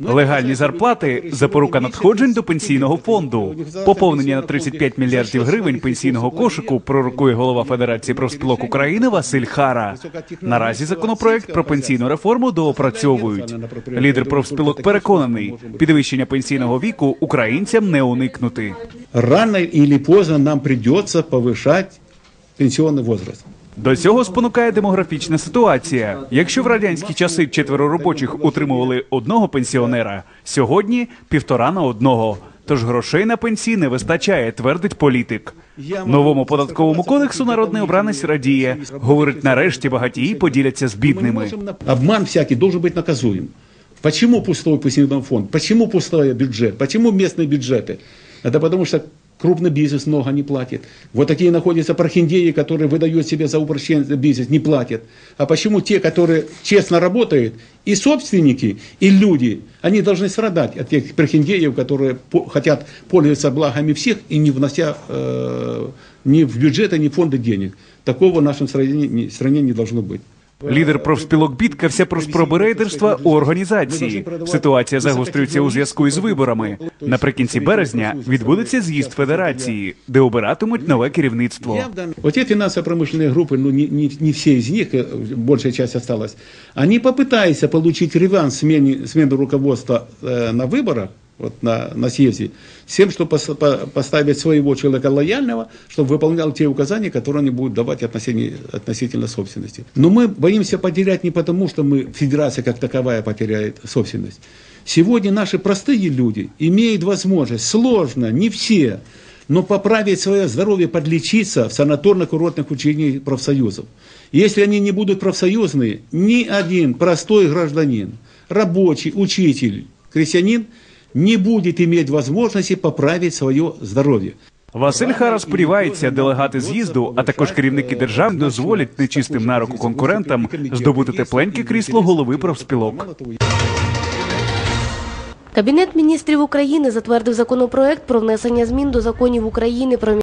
Легальні зарплати запорука надходжень до пенсійного фонду. Поповнення на 35 мільярдів гривень пенсійного кошику пророкує голова Федерації профспілок України Василь Хара. Наразі законопроект про пенсійну реформу доопрацьовують. Лідер профспілок переконаний, підвищення пенсійного віку українцям не уникнути. Рано или поздно нам придется повышать пенсионный возраст. До цього спонукає демографічна ситуація. Якщо в радянські часи четверо робочих утримували одного пенсіонера, сьогодні півтора на одного. Тож грошей на пенсії не вистачає, твердить політик. Новому податковому кодексу народний обранець радіє. Говорить, нарешті багатії поділяться з бідними. Обман всякий должен быть наказуем. Почему пустой пенсионный фонд? Почему пустой бюджет? Почему местные бюджеты? Это потому что крупный бизнес много не платит. Вот такие находятся прохиндеи, которые выдают себе за упрощенный бизнес, не платят. А почему те, которые честно работают, и собственники, и люди, они должны страдать от тех прохиндеев, которые хотят пользоваться благами всех и не внося э, ни в бюджеты, ни в фонды денег. Такого в не- стране не должно быть. Лідер профспілок бідкався про спроби рейдерства у організації. Ситуація загострюється у зв'язку із виборами. Наприкінці березня відбудеться з'їзд федерації, де обиратимуть нове керівництво. Вот эти финансово-промышленные группы, ну не, не, не все из них, э, большая часть осталась, они попытаются получить реванш смене, смену руководства э, на выборах, Вот на, на съезде, с тем, чтобы пос- по- поставить своего человека лояльного, чтобы выполнял те указания, которые они будут давать относительно, относительно собственности. Но мы боимся потерять не потому, что мы, федерация как таковая потеряет собственность. Сегодня наши простые люди имеют возможность, сложно, не все, но поправить свое здоровье, подлечиться в санаторно-курортных учреждениях профсоюзов. Если они не будут профсоюзные, ни один простой гражданин, рабочий, учитель, крестьянин не будет иметь возможности поправить свое здоровье. Василь Хара сподівається, делегати з'їзду, а також керівники держав дозволять нечистим на руку конкурентам здобути тепленьке крісло голови профспілок. Кабінет міністрів України затвердив законопроект про внесення змін до законів України про